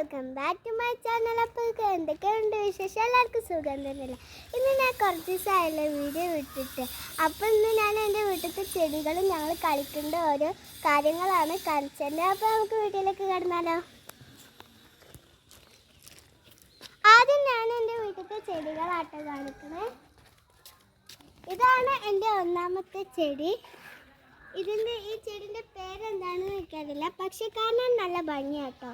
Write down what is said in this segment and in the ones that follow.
Welcome back to my channel അപ്പോൾ എന്തൊക്കെയുണ്ട് വിശേഷം? എല്ലാവർക്കും സുഖം തന്നെയല്ല? ഇന്ന് ഞാൻ കുറച്ച് ദിവസമായല്ലോ വീഡിയോ വിട്ടിട്ട് അപ്പോൾ ഇന്ന് ഞാൻ എന്റെ വീട്ടിലത്തെ ചെടികളും ഞങ്ങൾ കളിക്കേണ്ട ഓരോ കാര്യങ്ങളാണ് കാണിച്ചത് അപ്പോൾ നമുക്ക് വീട്ടിലേക്ക് കിടന്നാലോ? ആദ്യം ഞാൻ എന്റെ വീട്ടിലത്തെ ചെടികളാട്ടോ കാണിക്കുന്നത് ഇതാണ് എന്റെ ഒന്നാമത്തെ ചെടി. ഇതിന്റെ ഈ ചെടിന്റെ പേരെന്താണെന്ന് എനിക്കറിയില്ല. പക്ഷെ കാണാൻ നല്ല ഭംഗിയാട്ടോ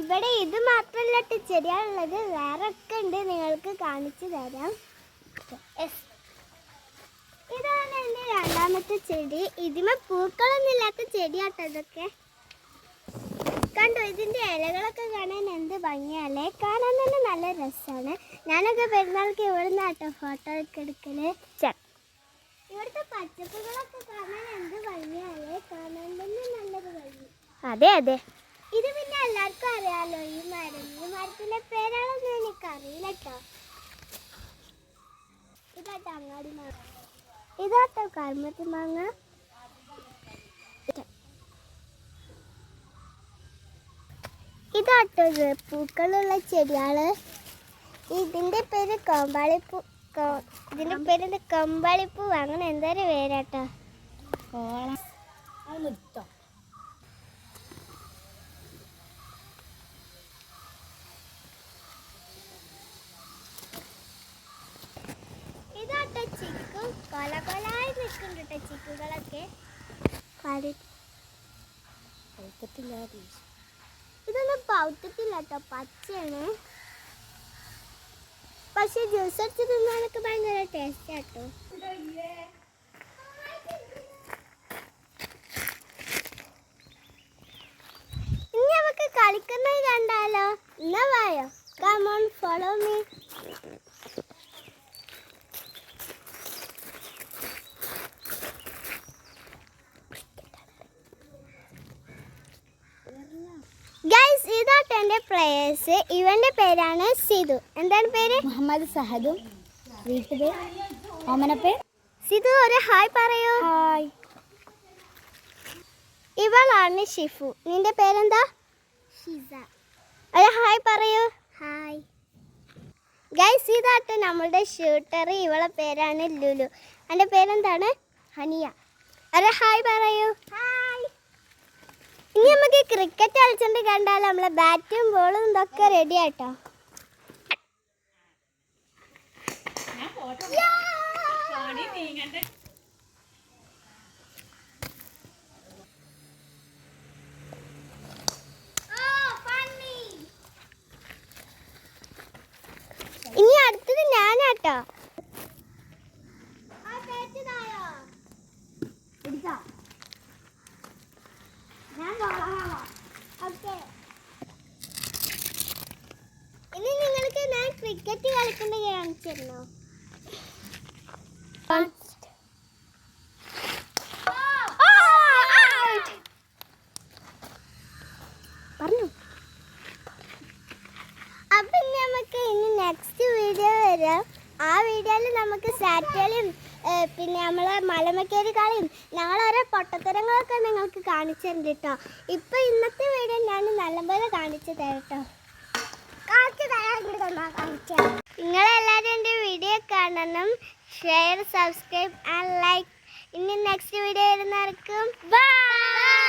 ഇവിടെ ഇത് മാത്രമല്ല ചെടിയാണുള്ളത്. വേറെ ഒക്കെ ഉണ്ട്. നിങ്ങൾക്ക് കാണിച്ചു തരാം. ഇതാണ് എന്റെ രണ്ടാമത്തെ ചെടി. ഇതിമ പൂക്കളൊന്നും ഇല്ലാത്ത ചെടിയാട്ടോ ഇതൊക്കെ. കണ്ടോ ഇതിന്റെ ഇലകളൊക്കെ കാണാൻ എന്ത് ഭംഗിയല്ലേ? കാണാൻ തന്നെ നല്ല രസമാണ്. ഞാനൊക്കെ പെരുന്നാൾക്ക് ഇവിടുന്ന് നിന്നാട്ടോ ഫോട്ടോ ഒക്കെ എടുക്കൽ. ഇവിടുത്തെ പച്ചപ്പുകളൊക്കെ കാണാൻ എന്ത് ഭംഗിയല്ലേ? കാണാൻ തന്നെ നല്ലൊരു ഭംഗി. അതെ അതെ. ഇത് പിന്നെ എല്ലാവർക്കും അറിയാലോ ഈ മരം ഈ മരത്തിന്റെ പേരാണെന്ന് എനിക്ക് ഇതാ ഇതാട്ടോ അങ്ങാടി മാങ്ങ ഇതാട്ടോ കർമ്മത്തി മാങ്ങ. ഇതാട്ടോ ഇത് പൂക്കളുള്ള ചെടിയാണ് ഇതിന്റെ പേര് കമ്പാളിപ്പൂ ഇതിന്റെ പേര് കമ്പാളിപ്പൂ. അങ്ങനെ എന്തൊരു പേരാട്ടോ ഇതാട്ടോ ചിക്കു കൊല കൊലായി നിൽക്കുന്നുണ്ട് കേട്ടോ ചിക്കുകളൊക്കെ. കളി ഇതൊന്നും പൗത്തത്തില്ല കേട്ടോ പച്ചയാണ്. പക്ഷെ ജ്യൂസ് അടിച്ച് തിന്നാനൊക്കെ ഭയങ്കര ടേസ്റ്റ് കേട്ടോ ഇനി നമുക്ക് കളിക്കുന്നത് കണ്ടാലോ? എന്നാ വായോ? കമോൺ ഫോളോ മീ ഗൈസ് ഇതാട്ടോ എന്റെ പ്ലേയേഴ്സ് ഇവന്റെ പേരാണ് സിധു എന്താണ് പേര്? മുഹമ്മദ് സഹദും ഓമനപ്പേ സിധു ഒരു ഹായ് പറയൂ. ഹായ്. ഇവളാണ് ഷിഫു. നിന്റെ പേരെന്താ? ഷിസ. ഒരു ഹായ് പറയൂ. ഹായ്. ഗൈസ് ഇതാട്ട് നമ്മളുടെ ഷൂട്ടർ ഇവളെ പേരാണ് ലുലു. എന്റെ പേരെന്താണ്? ഹനിയ. ഒരു ഹായ് പറയൂ. ഹായ്. നമുക്ക് ക്രിക്കറ്റ് കളിച്ചിട്ട് കണ്ടാൽ നമ്മളെ ബാറ്റും ബോളും ഇതൊക്കെ റെഡി ആട്ടോ. ഇനി അടുത്തത് ഞാനാട്ടോ. ഇനി നിങ്ങൾക്ക് ഞാൻ ക്രിക്കറ്റ് കളിക്കുന്നത് കാണിച്ചിരുന്നോ പറഞ്ഞു നമുക്ക് ഇനി നെക്സ്റ്റ് വീഡിയോ വരാം. ആ വീഡിയോയിൽ നമുക്ക് സാറ്റലിയും പിന്നെ നമ്മളെ മലമക്കേരി കളിയും ഞങ്ങൾ ഓരോ പൊട്ടത്തരങ്ങളൊക്കെ നിങ്ങൾക്ക് കാണിച്ചു തരുന്നുണ്ട് കേട്ടോ ഇപ്പം ഇന്നത്തെ വീഡിയോ ഞാൻ നല്ലപോലെ കാണിച്ചു തരാം കേട്ടോ കാണിച്ചു നിങ്ങളെല്ലാവരും എന്റെ വീഡിയോ കാണണം. ഷെയർ സബ്സ്ക്രൈബ് ആൻഡ് ലൈക്ക് ഇനി നെക്സ്റ്റ് വീഡിയോ വരുന്നവർക്കും ബൈ